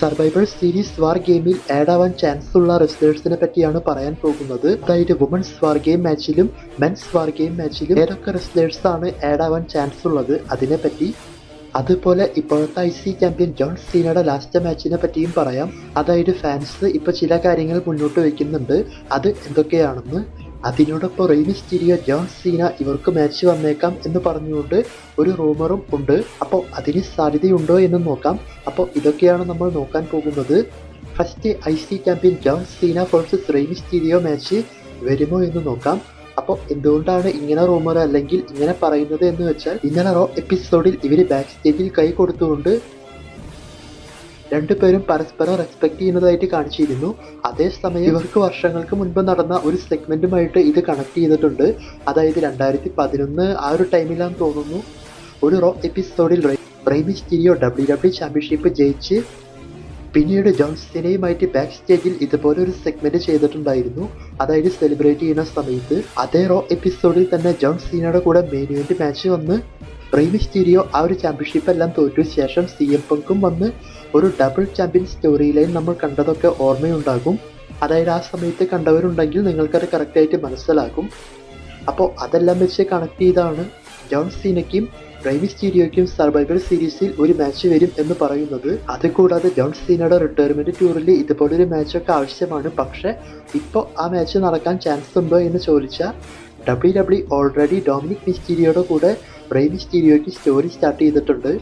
Survival series war ഗെയിമിൽ add ആവാൻ chance ഉള്ള റെസ്ലേഴ്സിനെ പറ്റിയാണ് പറയാൻ പോകുന്നത്. അതായത് വുമൻസ് വാർ ഗെയിം മാച്ചിലും മെൻസ് വാർ ഗെയിം മാച്ചിലും ഏതൊക്കെ റെസ്ലേഴ്സ് ആണ് ആഡ് ആവാൻ ചാൻസ് ഉള്ളത് അതിനെ പറ്റി. അതുപോലെ ഇപ്പോഴത്തെ ഐ സി ചാമ്പ്യൻ ജോൺ സീനയുടെ ലാസ്റ്റ് മാച്ചിനെ പറ്റിയും പറയാം. അതായത് ഫാൻസ് ഇപ്പൊ ചില കാര്യങ്ങൾ മുന്നോട്ട് വയ്ക്കുന്നുണ്ട്. അത് എന്തൊക്കെയാണെന്ന് അതിനോടൊപ്പം റെയ്മിസ്റ്റീരിയോ ജോൺ സീന ഇവർക്ക് മാച്ച് വന്നേക്കാം എന്ന് പറഞ്ഞുകൊണ്ട് ഒരു റൂമറും ഉണ്ട്. അപ്പോൾ അതിന് സാധ്യതയുണ്ടോ എന്ന് നോക്കാം. അപ്പോൾ ഇതൊക്കെയാണ് നമ്മൾ നോക്കാൻ പോകുന്നത്. First I C champion John Cena forces Rey Mysterio match വരുമോ എന്ന് നോക്കാം. അപ്പോൾ എന്തുകൊണ്ടാണ് ഇങ്ങനെ റൂമർ അല്ലെങ്കിൽ ഇങ്ങനെ പറയുന്നത് എന്ന് വെച്ചാൽ ഇന്നലെ റോ എപ്പിസോഡിൽ ഇവർ ബാക്ക് സ്റ്റേജിൽ കൈ കൊടുത്തുകൊണ്ട് രണ്ടുപേരും പരസ്പരം റെസ്പെക്ട് ചെയ്യുന്നതായിട്ട് കാണിച്ചിരുന്നു. അതേസമയം ഇവർക്ക് വർഷങ്ങൾക്ക് മുൻപ് നടന്ന ഒരു സെഗ്മെന്റുമായിട്ട് ഇത് കണക്ട് ചെയ്തിട്ടുണ്ട്. അതായത് രണ്ടായിരത്തി പതിനൊന്ന് ആ ഒരു ടൈമിലാന്ന് തോന്നുന്നു. ഒരു റോ എപ്പിസോഡിൽ റെയ്മിസ്റ്റീരിയോ ഡബ്ല്യു ഡബ്ല്യു ചാമ്പ്യൻഷിപ്പ് ജയിച്ച് പിന്നീട് ജോൺസിനെയുമായിട്ട് ബാക്ക് സ്റ്റേജിൽ ഇതുപോലെ ഒരു സെഗ്മെന്റ് ചെയ്തിട്ടുണ്ടായിരുന്നു. അതായത് സെലിബ്രേറ്റ് ചെയ്യുന്ന സമയത്ത്. അതേ റോ എപ്പിസോഡിൽ തന്നെ ജോൺ സീനയുടെ കൂടെ മെയിൻ ഇവന്റ് മാച്ച് വന്ന് റെയ്മിസ്റ്റീരിയോ ആ ഒരു ചാമ്പ്യൻഷിപ്പ് എല്ലാം തോറ്റു ശേഷം സി എം പങ്കും വന്ന് ഒരു ഡബിൾ ചാമ്പ്യൻ സ്റ്റോറി ലൈൻ നമ്മൾ കണ്ടതൊക്കെ ഓർമ്മയുണ്ടാകും. അതായത് ആ സമയത്ത് കണ്ടവരുണ്ടെങ്കിൽ നിങ്ങൾക്കത് കറക്റ്റായിട്ട് മനസ്സിലാക്കും അപ്പോൾ അതെല്ലാം വെച്ച് കണക്ട് ചെയ്താണ് ജോൺ സീനയ്ക്കും റൈമിസ്റ്റീരിയോയ്ക്കും സർവൈവൽ സീരീസിൽ ഒരു മാച്ച് വരും എന്ന് പറയുന്നത്. അതുകൂടാതെ ജോൺ സീനയുടെ റിട്ടയർമെന്റ് ടൂറിൽ ഇതുപോലൊരു മാച്ചൊക്കെ ആവശ്യമാണ്. പക്ഷേ ഇപ്പോൾ ആ മാച്ച് നടക്കാൻ ചാൻസ് ഉണ്ടോ എന്ന് ചോദിച്ചാൽ ഡബ്ല്യു ഡബ്ല്യു ഓൾറെഡി ഡൊമിനിക് മിസ്റ്റീരിയോയുടെ കൂടെ റേ മിസ്റ്റീരിയോയ്ക്ക് സ്റ്റോറി സ്റ്റാർട്ട് ചെയ്തിട്ടുണ്ട്.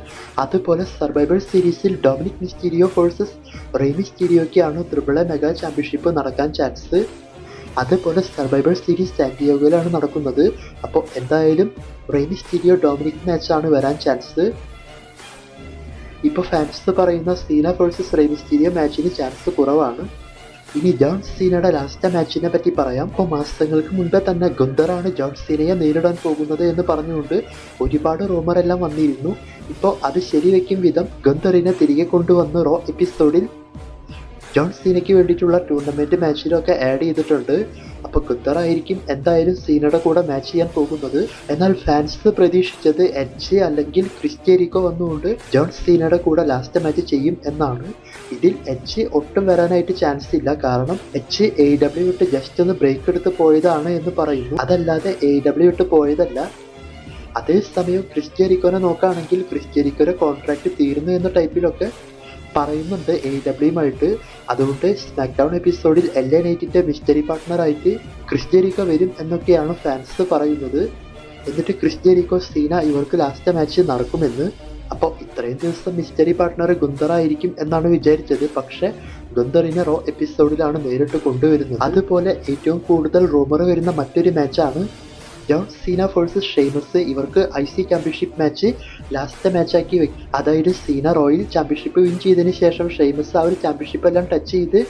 അതുപോലെ സർവൈവൽ സീരീസിൽ ഡൊമിനിക് മിസ്റ്റീരിയോ ഫോഴ്സസ് റേ മിസ്റ്റീരിയോയ്ക്കാണ് ത്രിപിള മെഗാ ചാമ്പ്യൻഷിപ്പ് നടക്കാൻ ചാൻസ് അതുപോലെ സർവൈവൽ സീരീസ് സാന്റിയോഗയിലാണ് നടക്കുന്നത്. അപ്പോൾ എന്തായാലും റേ മിസ്റ്റീരിയോ ഡൊമിനിക് മാച്ചാണ് വരാൻ ചാൻസ് ഇപ്പോൾ ഫാൻസ് പറയുന്ന സീന വേഴ്സസ് റേ മിസ്റ്റീരിയോ മാച്ചിന് ചാൻസ് കുറവാണ്. ഇനി ജോൺ സീനയുടെ ലാസ്റ്റ് മാച്ചിനെ പറ്റി പറയാം. ഇപ്പോൾ മാസങ്ങൾക്ക് മുൻപേ തന്നെ ഗുന്തറാണ് ജോൺ സീനയെ നേരിടാൻ പോകുന്നത് എന്ന് പറഞ്ഞുകൊണ്ട് ഒരുപാട് റൂമറെല്ലാം വന്നിരുന്നു. ഇപ്പോൾ അത് ശരിവെക്കും വിധം ഗുന്തറിനെ തിരികെ കൊണ്ടുവന്ന റോ എപ്പിസോഡിൽ ജോൺ സീനയ്ക്ക് വേണ്ടിയിട്ടുള്ള ടൂർണമെന്റ് മാച്ചിലൊക്കെ ആഡ് ചെയ്തിട്ടുണ്ട്. അപ്പോൾ ആയിരിക്കും എന്തായാലും സീനയുടെ കൂടെ മാച്ച് ചെയ്യാൻ പോകുന്നത്. എന്നാൽ ഫാൻസ് പ്രതീക്ഷിച്ചത് എച്ച് അല്ലെങ്കിൽ ക്രിസ്റ്റേരിക്കോ വന്നുകൊണ്ട് ജോൺ സീനയുടെ കൂടെ ലാസ്റ്റ് മാച്ച് ചെയ്യും എന്നാണ്. ഇതിൽ എച്ച് ഒട്ടും വരാനായിട്ട് ചാൻസ് ഇല്ല. കാരണം എച്ച് എ ഡബ്ല്യു വിട്ട് ജസ്റ്റ് ഒന്ന് ബ്രേക്ക് എടുത്ത് പോയതാണ് എന്ന് പറയുന്നു. അതല്ലാതെ എ ഡബ്ല്യു വിട്ട് പോയതല്ല. അതേസമയം ക്രിസ്റ്റ്യരിക്കോനെ നോക്കുകയാണെങ്കിൽ ക്രിസ്റ്റ്യരിക്കോയുടെ കോൺട്രാക്ട് തീരുന്നു എന്ന ടൈപ്പിലൊക്കെ പറയുന്നുണ്ട് എ ഡബ്ല്യുമായിട്ട് അതുകൊണ്ട് സ്മാക്ക്ഡൗൺ എപ്പിസോഡിൽ എൽ എ നൈറ്റിന്റെ മിസ്റ്ററി പാർട്ട്ണറായിട്ട് ക്രിസ്ത്യരിക്ക വരും എന്നൊക്കെയാണ് ഫാൻസ് പറയുന്നത്. എന്നിട്ട് ക്രിസ്ത്യരിക്കോ സീന ഇവർക്ക് ലാസ്റ്റ് മാച്ച് നടക്കുമെന്ന്. അപ്പോൾ ഇത്രയും ദിവസം മിസ്റ്ററി പാർട്ട്ണർ ഗുന്തറായിരിക്കും എന്നാണ് വിചാരിച്ചത്. പക്ഷേ ഗുന്തറിനെ റോ എപ്പിസോഡിലാണ് നേരിട്ട് കൊണ്ടുവരുന്നത്. അതുപോലെ ഏറ്റവും കൂടുതൽ റൂമർ വരുന്ന മറ്റൊരു മാച്ചാണ് സീന ഫോഴ്സസ് ഷെയ്മസ് ഇവർക്ക് I C championship match last മാച്ചാക്കി വെക്കും അതായത് സീന റോയൽ ചാമ്പ്യൻഷിപ്പ് വിൻ ചെയ്തതിന് ശേഷം ഷെയ്മസ് ആ ഒരു ചാമ്പ്യൻഷിപ്പ് എല്ലാം ടച്ച് ചെയ്ത്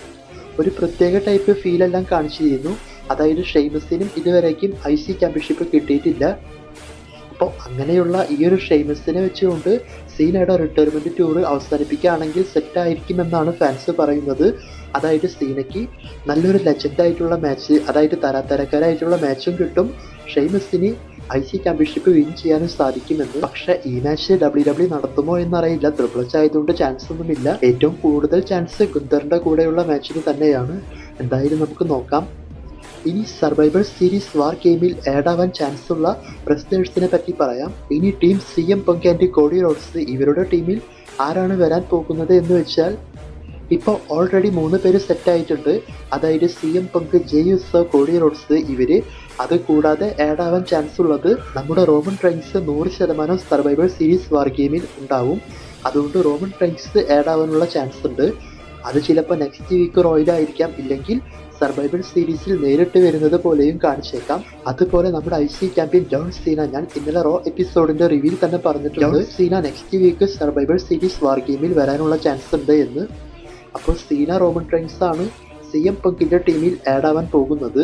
ഒരു പ്രത്യേക ടൈപ്പ് ഫീൽ എല്ലാം കാണിച്ചിരുന്നു അതായത് ഷെയ്മസിനും ഇതുവരേക്കും ഐ സി ചാമ്പ്യൻഷിപ്പ് കിട്ടിയിട്ടില്ല. അപ്പോൾ അങ്ങനെയുള്ള ഈ ഒരു ഷെയ്മസിനെ വെച്ചുകൊണ്ട് സീനയുടെ റിട്ടയർമെന്റ് ടൂർ അവസാനിപ്പിക്കുകയാണെങ്കിൽ സെറ്റ് ആയിരിക്കുമെന്നാണ് ഫാൻസ് പറയുന്നത്. അതായത് സീനയ്ക്ക് നല്ലൊരു ലെജൻഡായിട്ടുള്ള മാച്ച് അതായത് തരാത്തരക്കാരായിട്ടുള്ള മാച്ചും കിട്ടും. ഷെയ്മസിന് ഐ സി ചാമ്പ്യൻഷിപ്പ് വിൻ ചെയ്യാനും സാധിക്കുമെന്ന്. പക്ഷെ ഈ മാച്ച് ഡബ്ല്യു ഡബ്ല്യു നടത്തുമോ എന്നറിയില്ല. ട്രിപ്പിൾ എച്ച് ആയതുകൊണ്ട് ചാൻസ് ഒന്നുമില്ല ഏറ്റവും കൂടുതൽ ചാൻസ് ഗുന്തറിന്റെ കൂടെയുള്ള മാച്ചിന് തന്നെയാണ്. എന്തായാലും നമുക്ക് നോക്കാം. ഇനി സർവൈവൽ സീരീസ് വാർ ഗെയിമിൽ ആവാൻ ചാൻസ് ഉള്ള പ്രസ്തേഴ്സിനെ പറ്റി പറയാം. ഇനി team C M Punk and Cody Rhodes ഇവരുടെ ടീമിൽ ആരാണ് വരാൻ പോകുന്നത് എന്ന് വെച്ചാൽ ഇപ്പോൾ ഓൾറെഡി മൂന്ന് പേര് സെറ്റ് ആയിട്ടുണ്ട്. അതായത് C M Punk Jey Uso Cody Rhodes ഇവർ അത് കൂടാതെ ആഡ് ആവാൻ ചാൻസ് ഉള്ളത് നമ്മുടെ റോമൻ ട്രൈൻസ് നൂറ് ശതമാനം സർവൈവൽ സീരീസ് വാർ ഗെയിമിൽ ഉണ്ടാവും. അതുകൊണ്ട് റോമൻ ട്രൈൻസ് ആഡ് ആവാനുള്ള ചാൻസ് ഉണ്ട്. അത് ചിലപ്പോൾ നെക്സ്റ്റ് വീക്ക് റോയിലായിരിക്കാം ഇല്ലെങ്കിൽ സർവൈവൽ സീരീസിൽ നേരിട്ട് വരുന്നത് പോലെയും കാണിച്ചേക്കാം. അതുപോലെ നമ്മുടെ I C champion John Cena ഞാൻ ഇന്നലെ റോ എപ്പിസോഡിന്റെ റിവ്യൂ തന്നെ പറഞ്ഞിട്ടുണ്ട്. John Cena next week survival series war ഗെയിമിൽ വരാനുള്ള ചാൻസ് ഉണ്ട് എന്ന്. അപ്പോൾ സീന റോമൻ ട്രെയിൻസ് ആണ് സി എം പങ്കിന്റെ ടീമിൽ ആഡ് ആവാൻ പോകുന്നത്.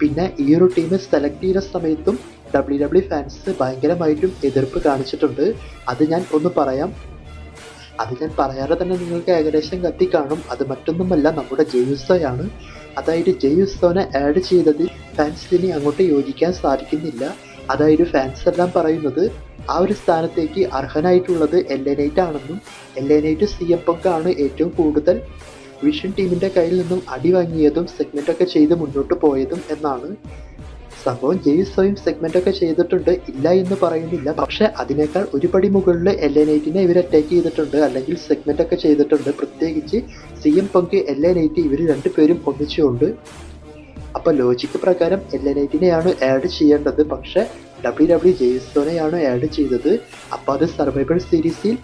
പിന്നെ ഈ ഒരു ടീം സെലക്ട് ചെയ്യുന്ന സമയത്തും ഡബ്ല്യു ഡബ്ല്യു ഫാൻസ് ഭയങ്കരമായിട്ടും എതിർപ്പ് കാണിച്ചിട്ടുണ്ട്. അത് ഞാൻ ഒന്ന് പറയാം. അത് ഞാൻ പറയാതെ തന്നെ നിങ്ങൾക്ക് ഏകദേശം കത്തി കാണും. അത് മറ്റൊന്നുമല്ല നമ്മുടെ ജെയുസോയാണ് അതായത് ജെയുസോനെ ആഡ് ചെയ്തതിൽ ഫാൻസിന് അങ്ങോട്ട് യോജിക്കാൻ സാധിക്കുന്നില്ല. അതായത് ഫാൻസ് എല്ലാം പറയുന്നത് ആ ഒരു സ്ഥാനത്തേക്ക് അർഹനായിട്ടുള്ളത് എൽ എ നൈറ്റ് ആണെന്നും എൽ എൻ ഐറ്റ് സി എം പങ്കാണ് ഏറ്റവും കൂടുതൽ വിഷൻ ടീമിന്റെ കയ്യിൽ നിന്നും അടി വാങ്ങിയതും സെഗ്മെന്റ് ഒക്കെ ചെയ്ത് മുന്നോട്ട് പോയതും എന്നാണ് സംഭവം. ജെയ്സോയും സെഗ്മെന്റ് ഒക്കെ ചെയ്തിട്ടുണ്ട്. ഇല്ല എന്ന് പറയുന്നില്ല. പക്ഷെ അതിനേക്കാൾ ഒരുപടി മുകളിൽ എൽ എ നൈറ്റിനെ ഇവർ അറ്റാക്ക് ചെയ്തിട്ടുണ്ട്. അല്ലെങ്കിൽ സെഗ്മെന്റ് ഒക്കെ ചെയ്തിട്ടുണ്ട്. പ്രത്യേകിച്ച് C M Punk L A Knight ഇവർ രണ്ടുപേരും ഒന്നിച്ചുകൊണ്ട്. അപ്പോൾ ലോജിക്ക് പ്രകാരം എല്ലനൈറ്റിനെയാണ് ആഡ് ചെയ്യേണ്ടത്. പക്ഷെ ഡബ്ല്യു ഡബ്ല്യു ജെയ്സോനെയാണ് ആഡ് ചെയ്തത്. അപ്പോൾ അത് സർവൈബൽ സീരീസിൽ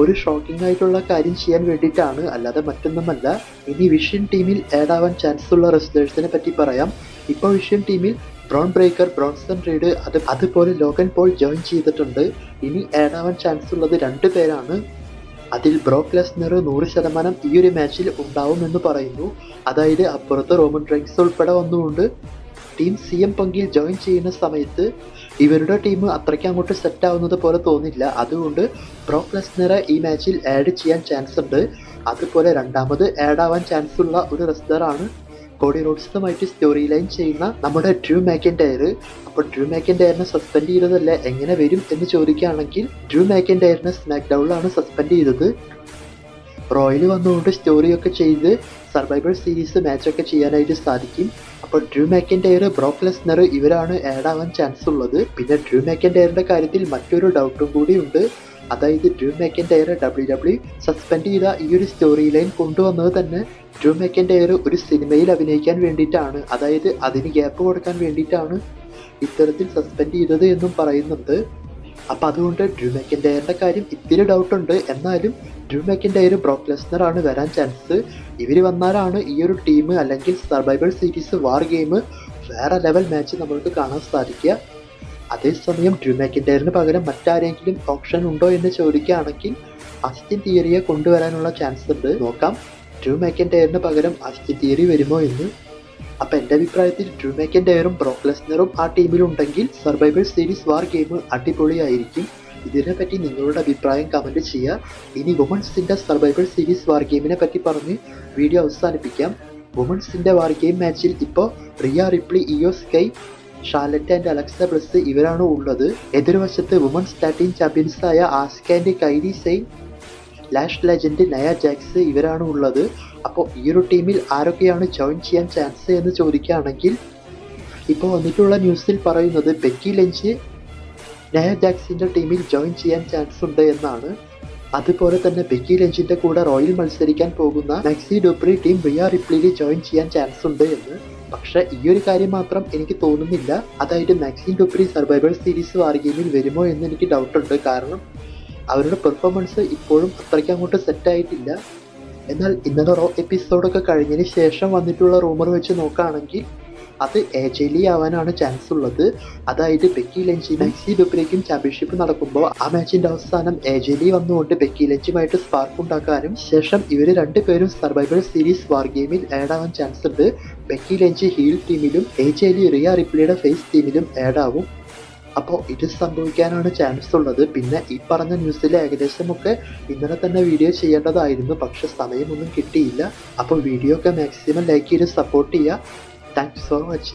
ഒരു ഷോക്കിംഗ് ആയിട്ടുള്ള കാര്യം ചെയ്യാൻ വേണ്ടിയിട്ടാണ്. അല്ലാതെ മറ്റൊന്നുമല്ല. ഇനി വിഷ്യൻ ടീമിൽ ആഡ് ആവാൻ ചാൻസ് ഉള്ള റെസ്ലേഴ്സിനെ പറ്റി പറയാം. ഇപ്പോൾ വിഷ്യൻ ടീമിൽ ബ്രോൺ ബ്രേക്കർ ബ്രോൺസൺ റീഡ് അത് അതുപോലെ ലോഗൻ പോൾ ജോയിൻ ചെയ്തിട്ടുണ്ട്. ഇനി ആഡ് ആവാൻ ചാൻസ് ഉള്ളത് രണ്ട് പേരാണ്. അതിൽ ബ്രോക്ക് ലെസ്നർ നൂറ് ശതമാനം ഈ ഒരു മാച്ചിൽ ഉണ്ടാവുമെന്ന് പറയുന്നു. അതായത് അപ്പുറത്ത് റോമൻ ഡ്രൈക്സ് ഉൾപ്പെടെ വന്നുകൊണ്ട് ടീം സി എം പങ്കിൽ ജോയിൻ ചെയ്യുന്ന സമയത്ത് ഇവരുടെ ടീം അത്രയ്ക്ക് അങ്ങോട്ട് സെറ്റ് ആവുന്നത് പോലെ തോന്നില്ല. അതുകൊണ്ട് ബ്രോക്ക് ലെസ്നറെ ഈ മാച്ചിൽ ആഡ് ചെയ്യാൻ ചാൻസ് ഉണ്ട്. അതുപോലെ രണ്ടാമത് ആഡ് ആവാൻ ചാൻസ് ഉള്ള ഒരു റെസ്ലറാണ് കോടി റോഡ്സുമായിട്ട് സ്റ്റോറി ലൈൻ ചെയ്യുന്ന നമ്മുടെ ഡ്രൂ മാക്കൻഡയർ അപ്പോൾ ഡ്രൂ മാക്കൻഡയറിനെ സസ്പെൻഡ് ചെയ്തതല്ലേ? എങ്ങനെ വരും എന്ന് ചോദിക്കുകയാണെങ്കിൽ ഡ്രൂ സ്മാക്ക് ഡൗണിലാണ് സസ്പെൻഡ് ചെയ്തത്. റോയൽ വന്നുകൊണ്ട് സ്റ്റോറിയൊക്കെ ചെയ്ത് സർവൈവൽ സീരീസ് മാച്ചൊക്കെ ചെയ്യാനായിട്ട് സാധിക്കും. അപ്പോൾ ഡ്രൂ മാക്കൻഡെയർ ബ്രോക്ക് ലെസ്നർ ഇവരാണ് ആഡ് ആവാൻ ചാൻസ് ഉള്ളത്. പിന്നെ ഡ്രൂ മാക്കൻഡെയറിന്റെ കാര്യത്തിൽ മറ്റൊരു ഡൗട്ടും കൂടിയുണ്ട് അതായത് Drew McIntyre W W suspend ചെയ്ത ഈ ഒരു സ്റ്റോറി ലൈൻ കൊണ്ടുവന്നത് തന്നെ ഡ്രൂ മാക്കൻഡെയർ ഒരു സിനിമയിൽ അഭിനയിക്കാൻ വേണ്ടിയിട്ടാണ്. അതായത് അതിന് ഗ്യാപ്പ് കൊടുക്കാൻ വേണ്ടിയിട്ടാണ് ഇത്തരത്തിൽ സസ്പെൻഡ് ചെയ്തത് എന്നും പറയുന്നുണ്ട്. അപ്പൊ അതുകൊണ്ട് ഡ്രൂ മാക്കൻഡയറിന്റെ കാര്യം ഇത്തിരി ഡൗട്ട് ഉണ്ട്. എന്നാലും ഡ്രൂ മാക്കൻഡയർ ബ്രോക്ക് ലെസ്നറാണ് വരാൻ ചാൻസ് ഇവർ വന്നാലാണ് ഈ ഒരു ടീം അല്ലെങ്കിൽ സർവൈവൽ സീരീസ് വാർ ഗെയിം വേറെ ലെവൽ മാച്ച് നമ്മൾക്ക് കാണാൻ സാധിക്കുക. അതേസമയം ഡ്രൂ മാക്കൻഡയറിന് പകരം മറ്റാരെങ്കിലും ഓപ്ഷൻ ഉണ്ടോ എന്ന് ചോദിക്കുകയാണെങ്കിൽ അസ്റ്റിൻ തിയറിയെ കൊണ്ടുവരാനുള്ള ചാൻസ് ഉണ്ട്. നോക്കാം. ഡ്രൂ മാക്കൻഡയറിന് പകരം അസ്റ്റിൻ തിയറി വരുമോ എന്ന്. അപ്പൊ എന്റെ അഭിപ്രായത്തിൽ ട്രൂമേക്കൻ ഡയറും ബ്രോക്ക് ആ ടീമിലുണ്ടെങ്കിൽ സർവൈവൽ സീരീസ് വാർ ഗെയിം അടിപൊളിയായിരിക്കും. ഇതിനെപ്പറ്റി നിങ്ങളുടെ അഭിപ്രായം കമന്റ് ചെയ്യുക ഇനി വുമൺസിന്റെ സർവൈവൽ സീരീസ് വാർ ഗെയിമിനെ പറ്റി പറഞ്ഞ് വീഡിയോ അവസാനിപ്പിക്കാം. വുമൺസിന്റെ വാർ ഗെയിം മാച്ചിൽ ഇപ്പോൾ Rhea Ripley Iyo Sky Charlotte and Alexa Bliss ഇവരാണ് ഉള്ളത്. എതിർവശത്ത് women's tag team ചാമ്പ്യൻസായ Asuka Kairi Sane Lash Legend Nia Jax ഇവരാണ് ഉള്ളത്. അപ്പോൾ ഈ ഒരു ടീമിൽ ആരൊക്കെയാണ് ജോയിൻ ചെയ്യാൻ ചാൻസ് എന്ന് ചോദിക്കുകയാണെങ്കിൽ ഇപ്പോൾ വന്നിട്ടുള്ള ന്യൂസിൽ പറയുന്നത് ബെക്കി ലഞ്ച് നയ ജാക്സിന്റെ ടീമിൽ ജോയിൻ ചെയ്യാൻ ചാൻസ് ഉണ്ട് എന്നാണ്. അതുപോലെ തന്നെ ബെക്കി ലഞ്ചിന്റെ കൂടെ റോയൽ മത്സരിക്കാൻ പോകുന്ന മാക്സി ഡോപ്രി ടീം റിയ റിപ്ലിയിൽ ജോയിൻ ചെയ്യാൻ ചാൻസ് ഉണ്ട് എന്ന്. പക്ഷെ ഈ ഒരു കാര്യം മാത്രം എനിക്ക് തോന്നുന്നില്ല. അതായത് Maxxine Dupri survival series war ഗെയിമിൽ വരുമോ എന്ന് എനിക്ക് ഡൗട്ടുണ്ട് കാരണം അവരുടെ പെർഫോമൻസ് ഇപ്പോഴും അത്രയ്ക്ക് അങ്ങോട്ട് സെറ്റ് ആയിട്ടില്ല. എന്നാൽ ഇന്നത്തെ റോ എപ്പിസോഡൊക്കെ കഴിഞ്ഞതിന് ശേഷം വന്നിട്ടുള്ള റൂമർ വെച്ച് നോക്കുകയാണെങ്കിൽ അത് ഏജലി ആവാനാണ് ചാൻസ് ഉള്ളത്. അതായത് ബെക്കി ലഞ്ചി മാക്സി ഡുപ്രേക്കും ചാമ്പ്യൻഷിപ്പ് നടക്കുമ്പോൾ ആ മാച്ചിന്റെ അവസാനം ഏജലി വന്നുകൊണ്ട് ബെക്കി ലഞ്ചുമായിട്ട് സ്പാർക്ക് ഉണ്ടാക്കാനും ശേഷം ഇവർ രണ്ടുപേരും സർവൈവൽ സീരീസ് വാർ ഗെയിമിൽ ആഡ് ആവാൻ ചാൻസ് ഉണ്ട്. ബെക്കി ലഞ്ച് ഹീൽ ടീമിലും ഏജലി റിയ റിപ്ലിയുടെ ഫേസ് ടീമിലും ആഡ് ആവും. അപ്പോൾ ഇത് സംഭവിക്കാനാണ് ചാൻസ് ഉള്ളത്. പിന്നെ ഈ പറഞ്ഞ ന്യൂസിൽ ഏകദേശമൊക്കെ ഇന്നലെ തന്നെ വീഡിയോ ചെയ്യേണ്ടതായിരുന്നു. പക്ഷെ സമയമൊന്നും കിട്ടിയില്ല. അപ്പോൾ വീഡിയോ ഒക്കെ മാക്സിമം ലൈക്ക് ചെയ്ത് സപ്പോർട്ട് ചെയ്യുക. Thanks for watching